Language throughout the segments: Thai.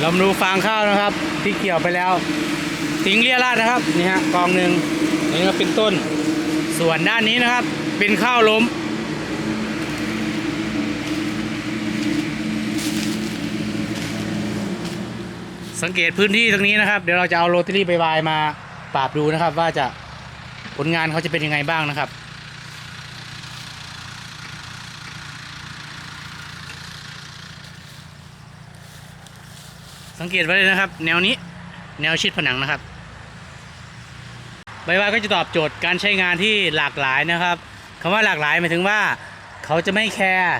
เรามาดูฟางข้าวนะครับ ที่เกี่ยวไปแล้วทิ้งเรียราดนะครับนี่ฮะกองหนึ่งนี่ก็เป็นต้น ส่วนด้านนี้นะครับ เป็นข้าวล้ม สังเกตพื้นที่ตรงนี้นะครับ เดี๋ยวเราจะเอาโรตารี่ใบวายมาปราบดูนะครับ ว่าจะผลงานเขาจะเป็นยังไงบ้างนะครับ สังเกตไว้เลยนะครับ แนวนี้แนวชิดผนังนะครับ ใบวายก็จะตอบโจทย์การใช้งานที่หลากหลายนะครับคำว่าหลากหลายหมายถึงว่า เขาจะไม่แคร์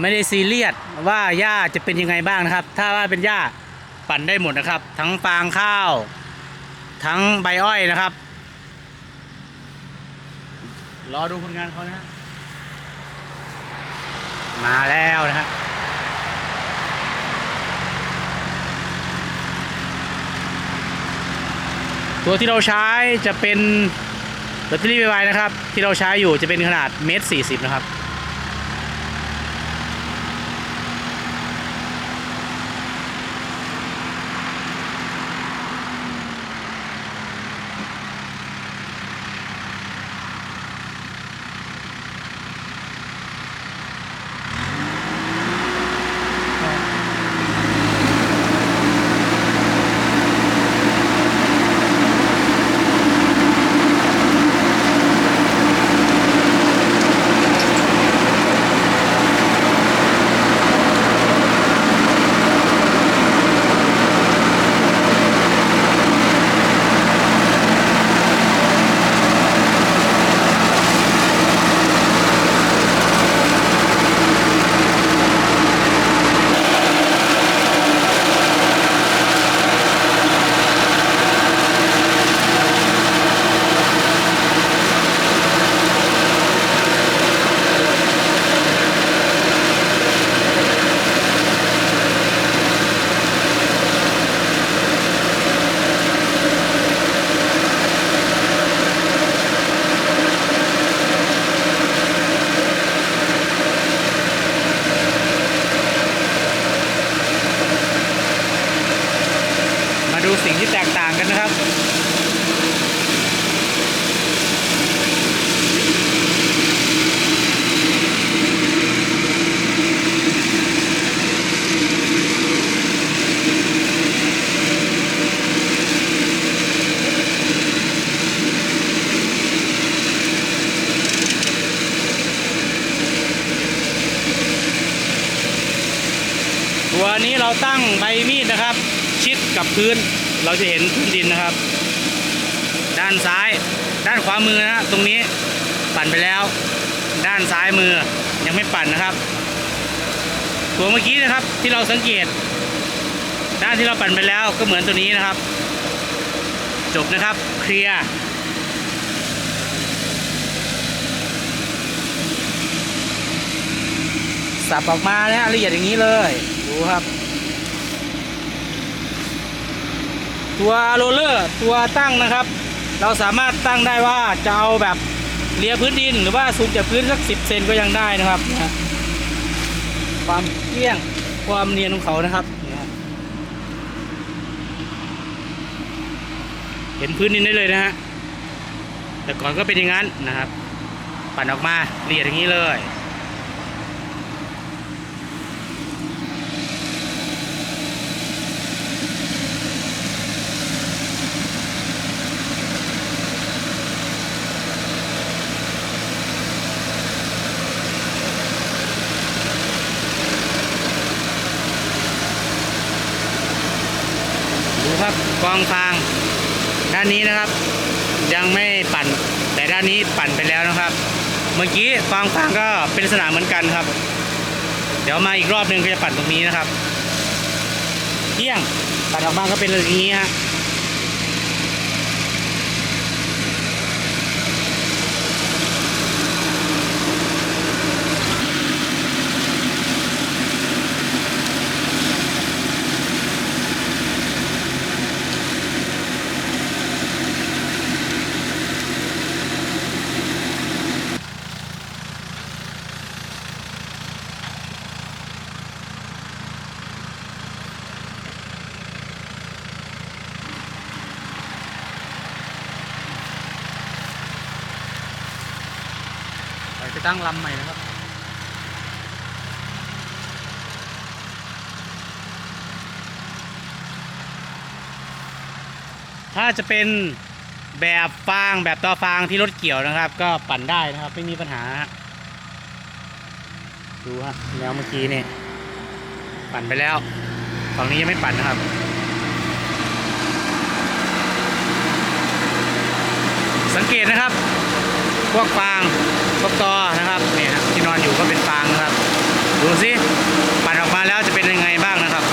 ไม่ได้ซีเรียสว่าหญ้าจะเป็นยังไงบ้างนะครับ ถ้าว่าเป็นหญ้าปั่นได้หมดนะครับ ทั้งฟางข้าว ทั้งใบอ้อยนะครับรอดูผลงานเขานะฮะมาแล้วนะฮะ ตัวที่เราใช้จะเป็นแบตเตอรี่ไวๆนะครับ ที่เราใช้อยู่จะเป็นขนาดเมตรสี่สิบนะครับ สิ่งที่แตกต่างกันนะครับตัวนี้เราตั้งใบมีดนะครับ ชิดกับพื้น เราจะเห็นพื้นดินนะครับ ด้านซ้าย ด้านขวามือนะตรงนี้ปั่นไปแล้ว ด้านซ้ายมือยังไม่ปั่นนะครับ ตัวเมื่อกี้นะครับที่เราสังเกต ด้านที่เราปั่นไปแล้วก็เหมือนตัวนี้นะครับ จบนะครับเคลียร์สับออกมานะฮะละเอียดอย่างนี้เลย ดูครับ ตัวโรลเลอร์ตัวตั้งนะครับ เราสามารถตั้งได้ว่าจะเอาแบบเลียพื้นดิน หรือว่าสูงจากพื้นสักสิบเซนก็ยังได้นะครับนะความเกลี้ยงความเนียนของเขานะครับ เห็นพื้นดินได้เลยนะฮะแต่ก่อนก็เป็นอย่างนั้นนะครับ ปั่นออกมาเอียดอย่างนี้เลย องฟาง ด้านนี้นะครับ ยังไม่ปั่น แต่ด้านนี้ปั่นไปแล้วนะครับ เมื่อกี้ฟองฟางก็เป็นลักษณะเหมือนกันครับ เดี๋ยวมาอีกรอบหนึ่งก็จะปั่นตรงนี้นะครับเที่ยงปั่นออกมาก็เป็นอย่างนี้ฮะ ตั้งลำใหม่นะครับ ถ้าจะเป็นแบบฟางแบบต่อฟางที่รถเกี่ยวนะครับ ก็ปั่นได้นะครับ ไม่มีปัญหา ดูฮะแนวเมื่อกี้นี่ปั่นไปแล้วฝั่งนี้ยังไม่ปั่นนะครับสังเกตนะครับ พวกฟาง กตอนะครับเนี่ยครับที่นอนอยู่ก็เป็นฟางนะครับ ดูสิปั่นออกมาแล้วจะเป็นยังไงบ้างนะครับ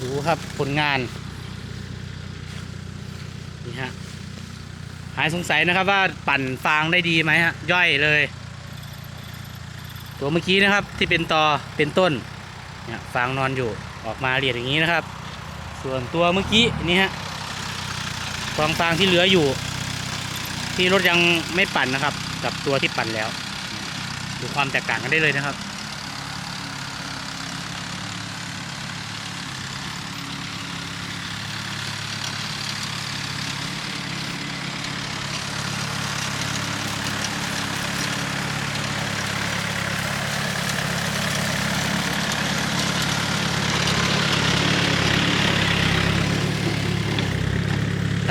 ดูครับผล งานนี่ฮะหายสงสัยนะครับว่าปั่นฟางได้ดีไหมฮะย่อยเลย ตัวเมื่อกี้นะครับที่เป็นตอเป็นต้นเนี่ยฟางนอนอยู่ออกมาเรียดอย่างนี้นะครับ ส่วนตัวเมื่อกี้นี่ฮะกองฟางที่เหลืออยู่ ที่รถยังไม่ปั่นนะครับ กับตัวที่ปั่นแล้วดูความแตกต่างกันได้เลยนะครับ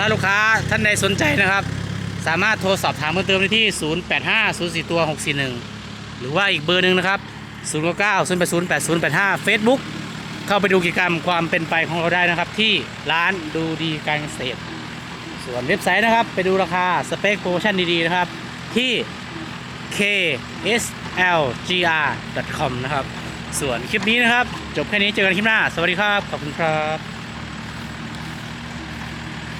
ถ้าลูกค้าท่านใดสนใจนะครับ สามารถโทรสอบถามเพิ่มเติมได้ที่ 085 04ตัว 641 หรือว่าอีกเบอร์หนึ่งนะครับ 099 080 8085 Facebook เข้าไปดูกิจกรรมความเป็นไปของเราได้นะครับ ที่ร้านดูดีการเกษตร ส่วนเว็บไซต์นะครับ ไปดูราคาสเปคโปรโมชั่นดีๆนะครับ ที่ kslgr.com นะครับ ส่วนคลิปนี้นะครับ จบแค่นี้เจอกันคลิปหน้า สวัสดีครับ ขอบคุณครับ